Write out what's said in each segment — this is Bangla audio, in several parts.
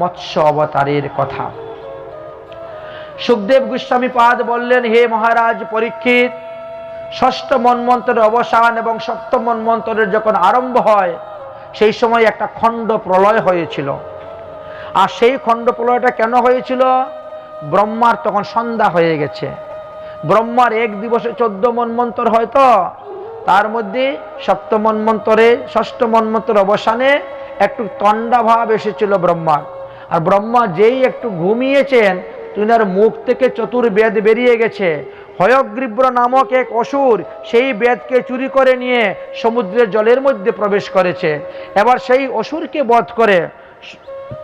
মৎস্য অবতারের কথা। সুখদেব গোস্বামী পাদ বললেন, হে মহারাজ, পরীক্ষিত, ষষ্ঠ মন্মন্ত্রের অবসান এবং সপ্তম মন্মন্ত্রের যখন আরম্ভ হয়, সেই সময় একটা খণ্ড প্রলয় হয়েছিল। আর সেই খণ্ড প্রলয়টা কেন হয়েছিল? ব্রহ্মার তখন সন্ধ্যা হয়ে গেছে। ব্রহ্মার এক দিবসে চোদ্দ মন্মন্তর হয়তো তার মধ্যে সপ্তম মন্মন্তরে ষষ্ঠ মন্মন্তর অবসানে একটু তণ্ডাভাব এসেছিল ব্রহ্মার। আর ব্রহ্মা যেই একটু ঘুমিয়েছেন, তিনার মুখ থেকে চতুর বেদ বেরিয়ে গেছে। হয়গ্রীব্র নামক এক অসুর সেই বেদকে চুরি করে নিয়ে সমুদ্রের জলের মধ্যে প্রবেশ করেছে। এবার সেই অসুরকে বধ করে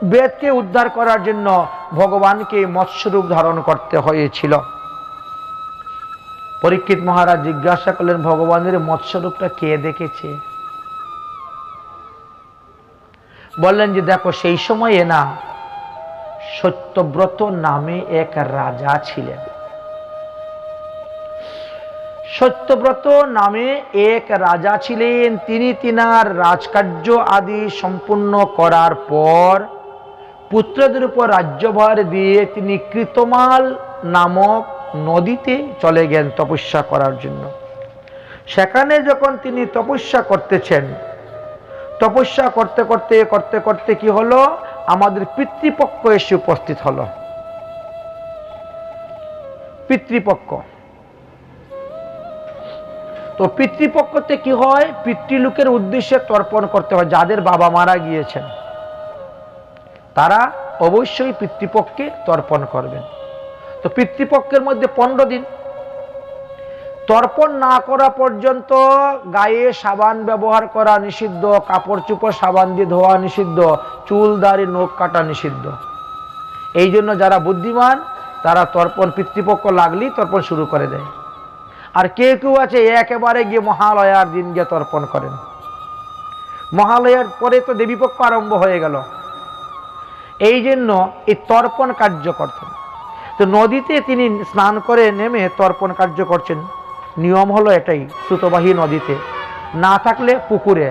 বেদকে উদ্ধার করার জন্য ভগবানকে মৎস্যরূপ ধারণ করতে হয়েছিল। পরীক্ষিত মহারাজ জিজ্ঞাসা করলেন, ভগবানের মৎস্যরূপটা কে দেখেছে? বললেন যে, দেখো, সেই সময়ে না, সত্যব্রত নামে এক রাজা ছিলেন। সত্যব্রত নামে এক রাজা ছিলেন। তিনি তিনার রাজকার্য আদি সম্পূর্ণ করার পর পুত্রদের উপর রাজ্যভার দিয়ে তিনি কৃতমাল নামক নদীতে চলে গেলেন তপস্যা করার জন্য। সেখানে যখন তিনি তপস্যা করতেছেন তপস্যা করতে করতে করতে করতে কি হলো? আমাদের পিতৃপক্ষ এসে উপস্থিত হলো। পিতৃপক্ষ। তো পিতৃপক্ষতে কি হয়? পিতৃলোকের উদ্দেশ্যে তর্পণ করতে হয়, যাদের বাবা মারা গিয়েছেন। তারা অবশ্যই পিতৃপক্ষে তর্পণ করবেন। তো পিতৃপক্ষের মধ্যে পনেরো দিন। তর্পণ না করা পর্যন্ত গায়ে সাবান ব্যবহার করা নিষিদ্ধ, কাপড় চুপড় সাবান দিয়ে ধোয়া নিষিদ্ধ, চুল, দাড়ি, নখ কাটা নিষিদ্ধ। এই জন্য যারা বুদ্ধিমান, তারা তর্পণ পিতৃপক্ষ লাগলেই তর্পণ শুরু করে দেয়। আর কেউ কেউ আছে একেবারে গিয়ে মহালয়ার দিন গিয়ে তর্পণ করেন। মহালয়ার পরে তো দেবীপক্ষ আরম্ভ হয়ে গেল। এই জন্য এই তর্পণ কার্য করতেন। তো নদীতে তিনি স্নান করে নেমে তর্পণ কার্য করছেন। নিয়ম হলো এটাই, সুতবাহী নদীতে। না থাকলে পুকুরে,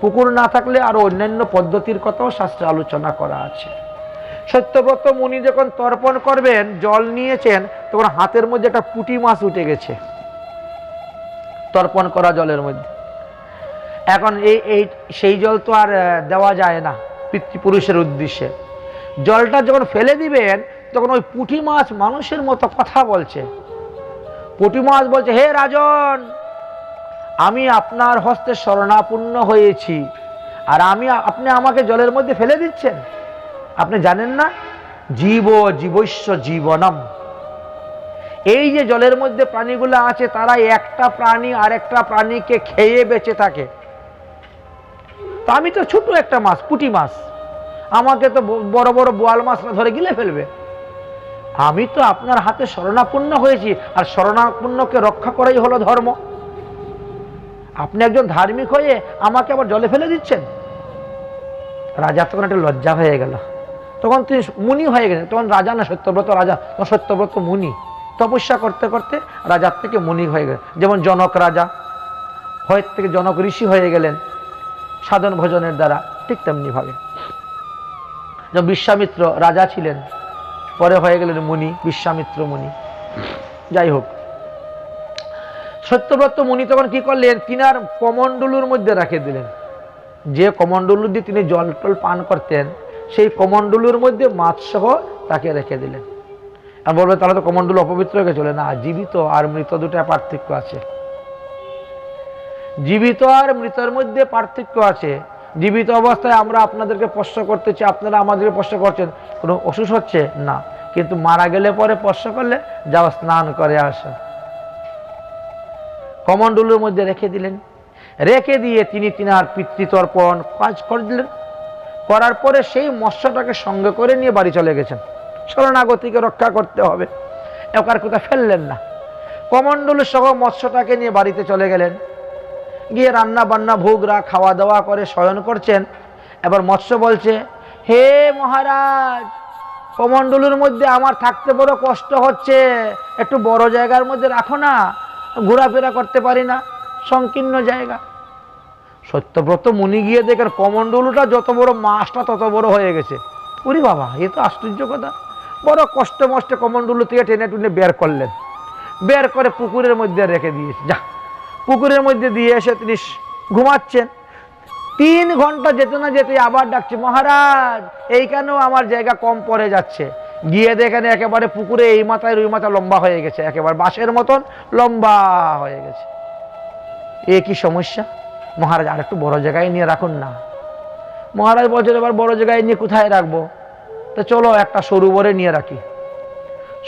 পুকুর না থাকলে আরও অন্যান্য পদ্ধতির কথাও শাস্ত্রে আলোচনা করা আছে। সত্যব্রত মুনি যখন তর্পণ করবেন, জল নিয়েছেন, তখন হাতের মধ্যে একটা পুটি মাছ উঠে গেছে। তর্পণ করা জলের মধ্যে। এখন এই এই, সেই জল তো আর দেওয়া যায় না পিতৃপুরুষের উদ্দেশ্যে। জলটা যখন ফেলে দিবেন, তখন ওই পুঁটি মাছ মানুষের মতো কথা বলছে। পুঁটি মাছ বলছে, হে রাজন, আমি আপনার হস্তে শরণাপন্ন হয়েছি আর আমি, আপনি আমাকে জলের মধ্যে ফেলে দিচ্ছেন। আপনি জানেন না? জীব জীবস্য জীবনম। এই যে জলের মধ্যে প্রাণীগুলো আছে তারা একটা প্রাণী আর একটা প্রাণীকে খেয়ে বেঁচে থাকে। তো আমি তো ছোট একটা মাছ, পুঁটি মাছ। আমাকে তো বড় বড় বোয়াল মাছরা ধরে গিলে ফেলবে। আমি তো আপনার হাতে শরণাপন্ন হয়েছি, আর শরণাপন্নকে রক্ষা করাই হলো ধর্ম। আপনি একজন ধার্মিক হয়ে আমাকে আবার জলে ফেলে দিচ্ছেন? রাজা তখন একটা লজ্জা হয়ে গেল। তখন তিনি মুনি হয়ে গেলেন। তখন রাজা না সত্যব্রত, রাজা তখন সত্যব্রত মুনি। তপস্যা করতে করতে রাজার থেকে মুনি হয়ে গেলেন। যেমন জনক রাজা হয় থেকে জনক ঋষি হয়ে গেলেন সাধন ভোজনের দ্বারা, ঠিক তেমনিভাবে। যেমন বিশ্বামিত্র রাজা ছিলেন পরে হয়ে গেলেন মুনি, বিশ্বামিত্র মুনি। যাই হোক। সত্যব্রত মুনি তখন কি করলেন? তিনার কমণ্ডলুর মধ্যে রাখে দিলেন। যে কমণ্ডলু দিয়ে তিনি জল টল পান করতেন, সেই কমণ্ডলুর মধ্যে মাছ সহ তাকে রেখে দিলেন। আর বলবে, তাহলে তো কমণ্ডলু অপবিত্র হয়ে চলে না, জীবিত আর মৃত দুটা পার্থক্য আছে। জীবিত আর মৃতের মধ্যে পার্থক্য আছে। জীবিত অবস্থায় আমরা আপনাদেরকে প্রশ্ন করতেছি আপনারা আমাদেরকে প্রশ্ন করছেন, কোনো অসুখ হচ্ছে? না। কিন্তু মারা গেলে পরে প্রশ্ন করলে যাও স্নান করে আসো। কমণ্ডলুর মধ্যে রেখে দিলেন। রেখে দিয়ে তিনি তিনার পিতৃতর্পণ কাজ করে দিলেন। করার পরে সেই মৎস্যটাকে সঙ্গে করে নিয়ে বাড়ি চলে গেছেন। শরণাগতিকে রক্ষা করতে হবে। একার কথা ফেললেন না। কমণ্ডলু সহ মৎস্যটাকে নিয়ে বাড়িতে চলে গেলেন। গিয়ে রান্না বান্না ভোগরা খাওয়া দাওয়া করে শয়ন করছেন। এবার মৎস্য বলছে, হে মহারাজ, কমণ্ডলুর মধ্যে আমার থাকতে বড় কষ্ট হচ্ছে। একটু বড় জায়গার মধ্যে রাখো না, ঘোরাফেরা করতে পারি না, সংকীর্ণ জায়গা। সত্যব্রত মুনি গিয়ে দেখেন কমণ্ডলুটা যত বড় মাছটা তত বড় হয়ে গেছে। ওরে বাবা, এ তো আশ্চর্য কথা। বড় কষ্ট মষ্টে কমণ্ডলু থেকে টেনে টুনে বের করলেন। বের করে পুকুরের মধ্যে রেখে দিয়েছে। যা পুকুরের মধ্যে দিয়ে এসে তিনি ঘুমাচ্ছেন। তিন ঘণ্টা যেতে না যেতে আবার ডাকছে, মহারাজ এইখানেও আমার জায়গা কম পড়ে যাচ্ছে? গিয়ে দেখেন একেবারে পুকুরে এই মাথায় রুই মাথা লম্বা হয়ে গেছে, একেবারে বাঁশের মতন লম্বা হয়ে গেছে। এ কি সমস্যা? মহারাজ, আর একটু বড় জায়গায় নিয়ে রাখুন না। মহারাজ বলছেন, এবার বড় জায়গায় নিয়ে কোথায় রাখব? তো চলো একটা সরোবরে নিয়ে রাখি।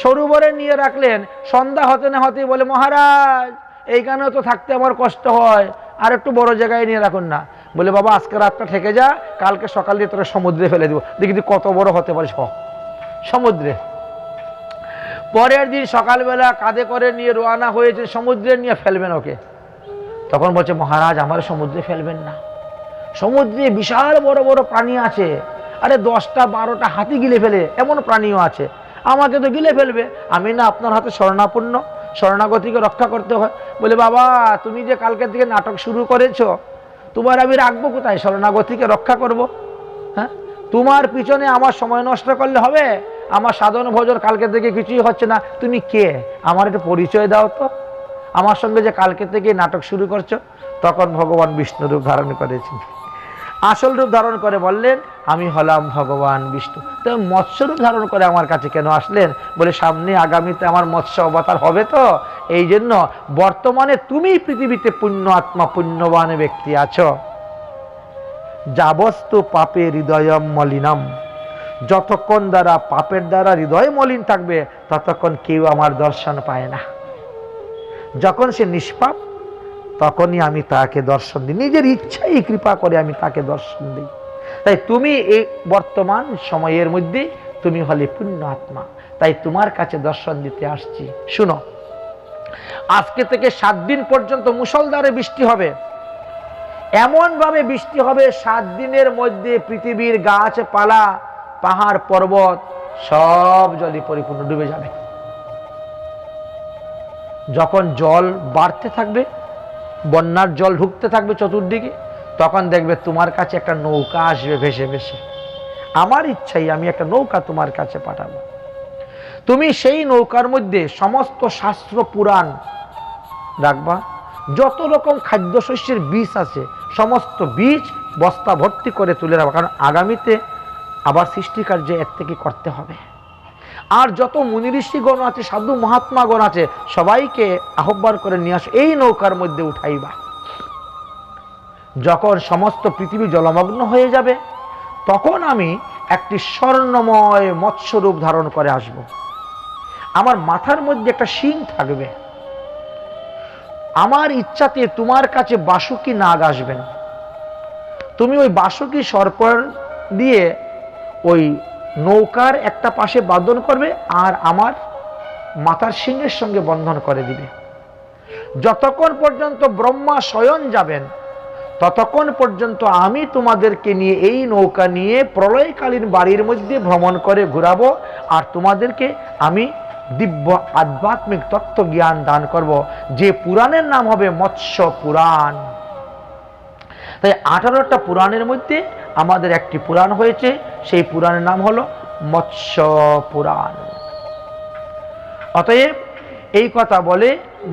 সরোবরে নিয়ে রাখলেন, সন্ধ্যা হতে না হতেই বলে, মহারাজ এইখানেও তো থাকতে আমার কষ্ট হয়। আর একটু বড় জায়গায় নিয়ে রাখুন না। বলে, বাবা, আজকে রাতটা থেকে যা, কালকে সকাল দিয়ে তোরা সমুদ্রে ফেলে দিব। দেখি তুই কত বড় হতে পারিস সমুদ্রে। পরের দিন সকালবেলা কাঁধে করে নিয়ে রোয়ানা হয়েছে, সমুদ্রে নিয়ে ফেলবেন ওকে। তখন বলছে, মহারাজ, আমার সমুদ্রে ফেলবেন না। সমুদ্রে বিশাল বড় বড় প্রাণী আছে। আরে, দশটা, বারোটা হাতি গিলে ফেলে, এমন প্রাণীও আছে। আমাকে তো গিলে ফেলবে। আমি না, আপনার হাতে শরণাপন্ন। শরণাগতিকে রক্ষা করতে হয়। বলে, বাবা, তুমি যে কালকের থেকে নাটক শুরু করেছ, তোমার আমি রাখব কোথায়? শরণাগতিকে রক্ষা করব। হ্যাঁ? তোমার পিছনে আমার সময় নষ্ট করলে হবে, আমার সাধন ভোজন কালকে থেকে কিছুই হচ্ছে না। তুমি কে? আমার একটু পরিচয় দাও তো। আমার সঙ্গে যে কালকে থেকে নাটক শুরু করছ, তখন ভগবান বিষ্ণু রূপ ধারণ করেছেন। আসল রূপ ধারণ করে বললেন আমি হলাম ভগবান বিষ্ণু। তো মৎস্য রূপ ধারণ করে আমার কাছে কেন আসলেন? বলে, সামনে আগামীতে আমার মৎস্য অবতার হবে তো। এই জন্য বর্তমানে তুমি পৃথিবীতে পুণ্য আত্মা, পুণ্যবান ব্যক্তি আছো। যাবস্তু পাপে হৃদয়ম মলিনম। যতক্ষণ দ্বারা পাপের দ্বারা হৃদয় মলিন থাকবে, ততক্ষণ কেউ আমার দর্শন পায় না। যখন সে নিষ্পাপ, তখনই আমি তাকে দর্শন দিই। নিজের ইচ্ছাই কৃপা করে আমি তাকে দর্শন দিই। তাই তুমি এই বর্তমান সময়ের মধ্যে তুমি হলে পুণ্য আত্মা। তাই তোমার কাছে দর্শন দিতে আসছি। শুনো, আজকে থেকে সাত দিন পর্যন্ত মুসলধারে বৃষ্টি হবে। এমনভাবে বৃষ্টি হবে, সাত দিনের মধ্যে পৃথিবীর গাছপালা, পাহাড়, পর্বত সব জলে পরিপূর্ণ ডুবে যাবে। যখন জল বাড়তে থাকবে, বন্যার জল ঢুকতে থাকবে চতুর্দিকে তখন দেখবে তোমার কাছে একটা নৌকা আসবে ভেসে ভেসে। আমার ইচ্ছাই আমি একটা নৌকা তোমার কাছে পাঠাবো। তুমি সেই নৌকার মধ্যে সমস্ত শাস্ত্র পুরাণ রাখবা, যত রকম খাদ্যশস্যের বীজ আছে, সমস্ত বীজ বস্তা ভর্তি করে তুলে রাখবা, কারণ আগামীতে আবার সৃষ্টিকার্য এর থেকে করতে হবে। আর যত মুনি ঋষিগণ আছে, সাধু মহাত্মাগণ আছে, সবাইকে আহ্বান করে নিয়ে আস, এই নৌকার মধ্যে উঠাইবা। যখন সমস্ত পৃথিবী জলমগ্ন হয়ে যাবে, তখন আমি একটি স্বর্ণময় মৎস্যরূপ ধারণ করে আসব। আমার মাথার মধ্যে একটা শিং থাকবে। আমার ইচ্ছাতে তোমার কাছে বাসুকি নাগ আসবেন তুমি ওই বাসুকি সর্পর দিয়ে ওই নৌকার একটা পাশে বাঁধন করবে আর আমার মাথার সিংহের সঙ্গে বন্ধন করে দিবে। যতক্ষণ পর্যন্ত ব্রহ্মা স্বয়ং যাবেন ততক্ষণ পর্যন্ত আমি তোমাদেরকে নিয়ে এই নৌকা নিয়ে প্রলয়কালীন বাড়ির মধ্যে ভ্রমণ করে ঘুরাবো, আর তোমাদেরকে আমি দিব্য আধ্যাত্মিক তত্ত্ব জ্ঞান দান করব, যে পুরাণের নাম হবে মৎস্য পুরাণ। তাই আঠারোটা পুরাণের মধ্যে আমাদের একটি পুরাণ হয়েছে, সেই পুরাণের নাম হলো মৎস্য পুরাণ। অতএব এই কথা বলে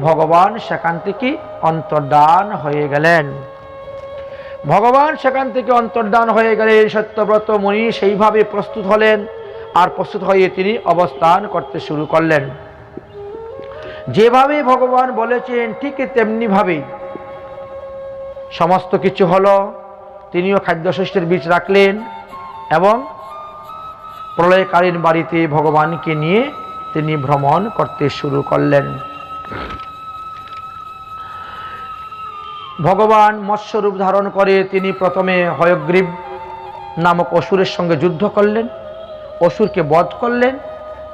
ভগবান সেখান থেকে অন্তর্দান হয়ে গেলেন। ভগবান সেখান থেকে অন্তর্দান হয়ে গেলে সত্যব্রত মুনি সেইভাবে প্রস্তুত হলেন আর প্রস্তুত হয়ে তিনি অবস্থান করতে শুরু করলেন। যেভাবে ভগবান বলেছেন, ঠিক তেমনিভাবেই সমস্ত কিছু হলো, তিনিও খাদ্যশস্যের বীজ রাখলেন এবং প্রলয়কালীন বাড়িতে ভগবানকে নিয়ে তিনি ভ্রমণ করতে শুরু করলেন। ভগবান মৎস্যরূপ ধারণ করে তিনি প্রথমে হয়গ্রীব নামক অসুরের সঙ্গে যুদ্ধ করলেন, অসুরকে বধ করলেন,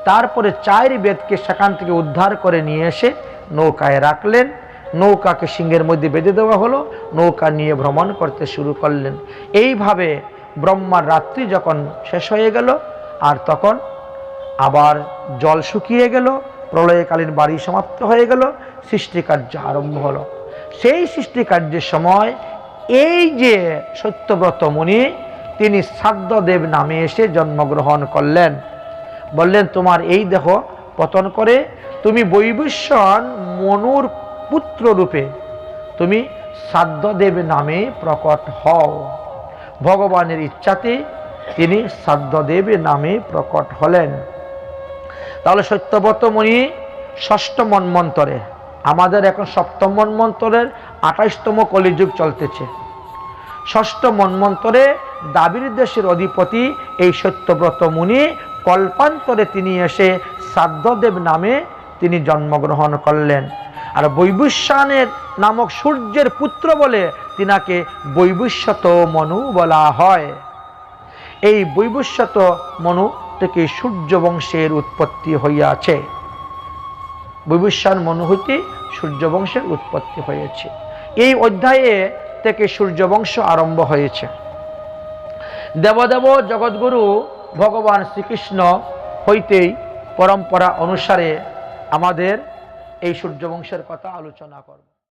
তারপরে চার বেদকে সেখান থেকে উদ্ধার করে নিয়ে এসে নৌকায় রাখলেন। নৌকাকে সিংহের মধ্যে বেঁধে দেওয়া হলো, নৌকা নিয়ে ভ্রমণ করতে শুরু করলেন। এইভাবে ব্রহ্মার রাত্রি যখন শেষ হয়ে গেল, আর তখন আবার জল শুকিয়ে গেল, প্রলয়কালীন বাড়ি সমাপ্ত হয়ে গেল, সৃষ্টিকার্য আরম্ভ হলো। সেই সৃষ্টিকার্যের সময় এই যে সত্যব্রত মুনি, তিনি সাদ্যদেব নামে এসে জন্মগ্রহণ করলেন। বললেন, তোমার এই দেহ পতন করে তুমি বৈবস্বন মনুর পুত্র রূপে তুমি সাদ্যদেব নামে প্রকট হও। ভগবানের ইচ্ছাতে তিনি সাদ্যদেব নামে প্রকট হলেন। তাহলে সত্যব্রত মুনি ষষ্ঠ মন্মন্তরে আমাদের এখন সপ্তম মন্মন্তরের আঠাইশতম কলিযুগ চলতেছে। ষষ্ঠ মন্মন্তরে দাবির দেশের অধিপতি এই সত্যব্রত মুনি কল্পান্তরে তিনি এসে শ্রাদ্ধদেব নামে তিনি জন্মগ্রহণ করলেন। আর বৈবুষ্যানের নামক সূর্যের পুত্র বলে তিনাকে বৈবুষ্যত মনু বলা হয়। এই বৈবুষ্যত মনু থেকে সূর্য বংশের উৎপত্তি হইয়াছে। বৈবস্যান মনোহতি সূর্যবংশের সূর্য বংশের উৎপত্তি হয়েছে। এই অধ্যায়ে থেকে সূর্যবংশ আরম্ভ হয়েছে। দেবদেব জগৎগুরু ভগবান শ্রীকৃষ্ণ হইতেই পরম্পরা অনুসারে আমাদের এই সূর্যবংশের কথা আলোচনা করব।